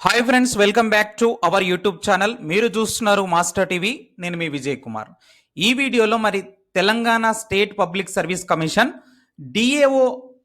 Hi friends welcome back to our YouTube channel మీరు చూస్తున్నారు master TV నేను మీ విజయ్ కుమార్. ఈ వీడియోలో మరి Telangana state public service commission DAO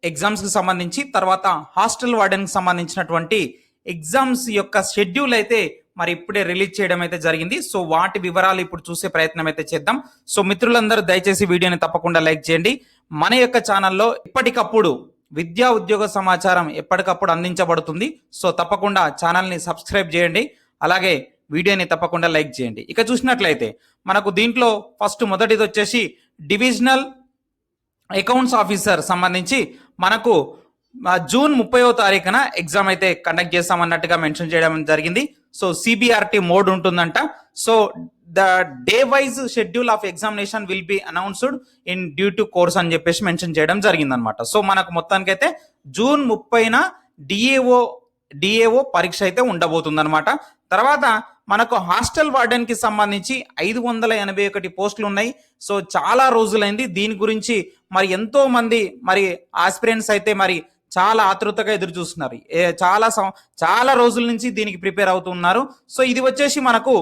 ఎగ్జామ్స్కి సంబంధించి తర్వాత హాస్టల్ వార్డెన్కి సంబంధించినటువంటి ఎగ్జామ్స్ యొక్క షెడ్యూల్ అయితే మరి ఇప్పుడే రిలీజ్ చేయడం అయితే జరిగింది. సో వాటి వివరాలు ఇప్పుడు చూసే ప్రయత్నం అయితే చేద్దాం. సో మిత్రులందరూ దయచేసి వీడియోని తప్పకుండా లైక్ చేయండి. మన యొక్క ఛానల్లో ఎప్పటికప్పుడు విద్యా ఉద్యోగ సమాచారం ఎప్పటికప్పుడు అందించబడుతుంది. సో తప్పకుండా ఛానల్ని సబ్స్క్రైబ్ చేయండి. అలాగే వీడియోని తప్పకుండా లైక్ చేయండి. ఇక చూసినట్లయితే మనకు దీంట్లో ఫస్ట్ మొదటిది వచ్చేసి డివిజనల్ అకౌంట్స్ ఆఫీసర్ సంబంధించి మనకు జూన్ ముప్పైవ తారీఖున ఎగ్జామ్ అయితే కండక్ట్ చేస్తామన్నట్టుగా మెన్షన్ చేయడం జరిగింది. సో సిబిఆర్టీ మోడ్ ఉంటుందంట. So the day wise schedule of examination will be announced in due to course అని చెప్పేసి మెన్షన్ చేయడం జరిగిందనమాట సో మనకు మొత్తానికైతే జూన్ ముప్పైన డిఏఓ డిఏఓ పరీక్ష అయితే ఉండబోతుందన్నమాట. తర్వాత మనకు హాస్టల్ వార్డెన్కి సంబంధించి ఐదు వందల ఎనభై ఒకటి పోస్టులు ఉన్నాయి. సో చాలా రోజులైంది. దీని గురించి మరి ఎంతో మంది మరి ఆస్పిరెంట్స్ అయితే మరి చాలా ఆతృతగా ఎదురు చూస్తున్నారు. చాలా చాలా రోజుల నుంచి దీనికి ప్రిపేర్ అవుతున్నారు సో ఇది వచ్చేసి మనకు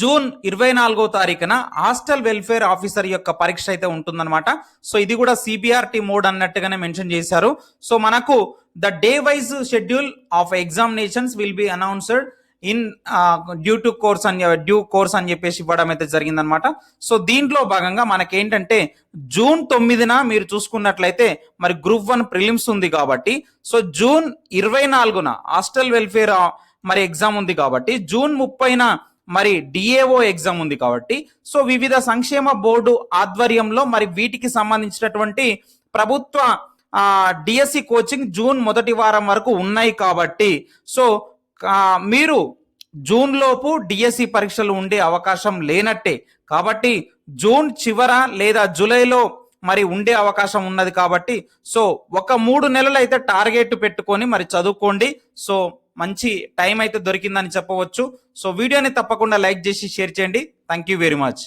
జూన్ ఇరవై నాలుగో తారీఖున హాస్టల్ వెల్ఫేర్ ఆఫీసర్ యొక్క పరీక్ష అయితే ఉంటుందన్నమాట. సో ఇది కూడా సిబిఆర్టీ మోడ్ అన్నట్టుగానే మెన్షన్ చేశారు. సో మనకు the day wise schedule of examinations will be announced in due to course అని డ్యూ కోర్స్ అని చెప్పేసి ఇవ్వడం అయితే జరిగిందనమాట సో దీంట్లో భాగంగా మనకి ఏంటంటే జూన్ తొమ్మిదిన మీరు చూసుకున్నట్లయితే మరి గ్రూప్ వన్ ప్రిలిమ్స్ ఉంది కాబట్టి సో జూన్ ఇరవై నాలుగున హాస్టల్ వెల్ఫేర్ మరి ఎగ్జామ్ ఉంది కాబట్టి జూన్ ముప్పైన మరి డిఏఓ ఎగ్జామ్ ఉంది కాబట్టి సో వివిధ సంక్షేమ బోర్డు ఆధ్వర్యంలో మరి వీటికి సంబంధించినటువంటి ప్రభుత్వ డిఎస్సి కోచింగ్ జూన్ మొదటి వారం వరకు ఉన్నాయి కాబట్టి సో మీరు జూన్ లోపు డిఎస్సి పరీక్షలు ఉండే అవకాశం లేనట్టే. కాబట్టి జూన్ చివర లేదా జూలైలో మరి ఉండే అవకాశం ఉన్నది కాబట్టి సో ఒక మూడు నెలలు అయితే టార్గెట్ పెట్టుకొని మరి చదువుకోండి. సో మంచి టైం అయితే దొరికిందని చెప్పవచ్చు. సో వీడియోని తప్పకుండా లైక్ చేసి షేర్ చేయండి. Thank you very much.